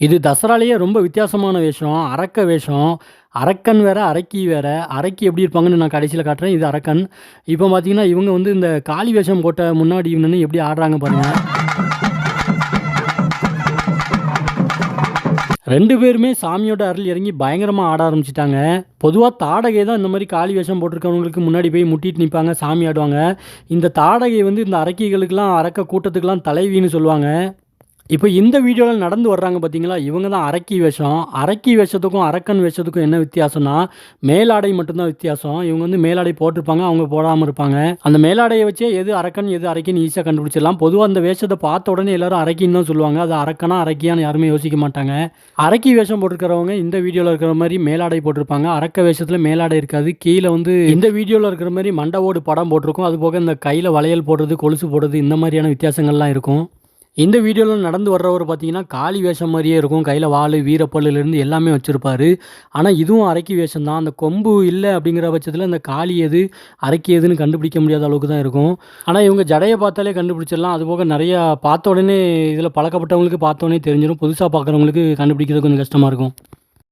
இது தசராலேயே ரொம்ப வித்தியாசமான வேஷம். அரக்க வேஷம். அரக்கன் வேற, அரக்கி வேற. அரக்கி எப்படி இருப்பாங்கன்னு நான் கடைசியில் காட்டுறேன். இது அரக்கன். இப்போ பார்த்தீங்கன்னா, இவங்க வந்து இந்த காளி வேஷம் போட்ட முன்னாடி நின்னு எப்படி ஆடுறாங்க பாருங்கள் ரெண்டு பேருமே சாமியோட அருள் இறங்கி பயங்கரமாக ஆட ஆரம்பிச்சிட்டாங்க பொதுவாக தாடகை தான் இந்த மாதிரி காளி வேஷம் போட்டிருக்கவங்களுக்கு முன்னாடி போய் முட்டிட்டு நிற்பாங்க சாமி ஆடுவாங்க. இந்த தாடகை வந்து இந்த அரக்கிகளுக்கெல்லாம், அரக்க கூட்டத்துக்கெல்லாம் தலைவின்னு சொல்லுவாங்க. இப்போ இந்த வீடியோவில் நடந்து வர்றாங்க பார்த்தீங்களா, இவங்க தான் அரக்கி வேஷம். அரக்கி வேஷத்துக்கும், அரக்கன் வேஷத்துக்கும் என்ன வித்தியாசம்னா, மேலாடை மட்டும்தான் வித்தியாசம். இவங்க வந்து மேலாடை போட்டிருப்பாங்க, அவங்க போடாமல் இருப்பாங்க. அந்த மேலாடையை வச்சே எது அரக்கன், எது அரக்கின்னு ஈஸியாக கண்டுபிடிச்சிடலாம். பொதுவாக அந்த வேஷத்தை பார்த்த உடனே எல்லாரும் அரக்கின்னு தான் சொல்லுவாங்க. அது அரக்கனா, அரக்கியான்னு யாருமே யோசிக்க மாட்டாங்க. அரக்கி வேஷம் போட்டிருக்கிறவங்க இந்த வீடியோவில் இருக்கிற மாதிரி மேலாடை போட்டிருப்பாங்க. அரக்க வேஷத்தில் மேலாடை இருக்காது. கீழே வந்து இந்த வீடியோவில் இருக்கிற மாதிரி மண்டவோடு படம் போட்டிருக்கும். அதுபோக இந்த கையில் வளையல் போடுறது, கொலுசு போடுறது இந்த மாதிரியான வித்தியாசங்கள்லாம் இருக்கும். இந்த வீடியோவில் நடந்து வர்றவர் பார்த்தீங்கன்னா, காளி வேஷம் மாதிரியே இருக்கும். கையில் வாள் வீரப்பல்லுலேருந்து எல்லாமே வச்சுருப்பார் ஆனால் இதுவும் அரைக்கி வேஷம் தான். அந்த கொம்பு இல்லை அப்படிங்கிற பட்சத்தில் இந்த காளி எது, அரைக்கி எதுன்னு கண்டுபிடிக்க முடியாத அளவுக்கு தான் இருக்கும். ஆனால் இவங்க ஜடையை பார்த்தாலே கண்டுபிடிச்சிடலாம். அதுபோக நிறையா பார்த்த உடனே இதில் பழக்கப்பட்டவங்களுக்கு பார்த்த உடனே புதுசாக பார்க்குறவங்களுக்கு கண்டுபிடிக்கிறது கொஞ்சம் கஷ்டமாக இருக்கும்.